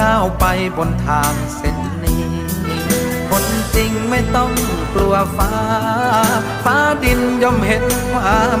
ก้าวไปบนทางเส้นนี้ คนจริงไม่ต้องกลัวฟ้า ฟ้าดินย่อมเห็นความ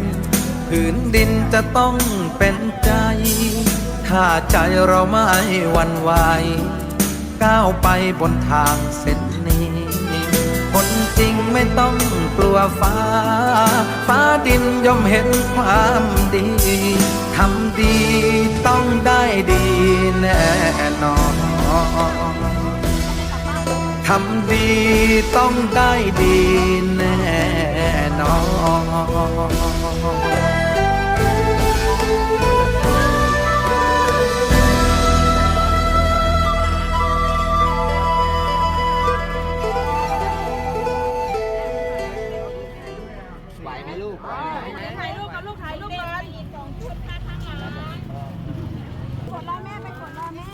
ผืนดินจะต้องเป็นใจ ถ้าใจเราไม่วันไหวก้าวไปบนทางเส้นนี้ คนจริงไม่ต้องกลัวฟ้า ฟ้าดินย่อมเห็นความดี ทำดีต้องได้ดีแน่นอนทำดีต้องได้ดีแน่นอน ไหวไหมลูกถ่ายรูปกับลูกถ่ายรูปกันสองชุดค่ะทางหลังกดรอแม่ไปกดรอแม่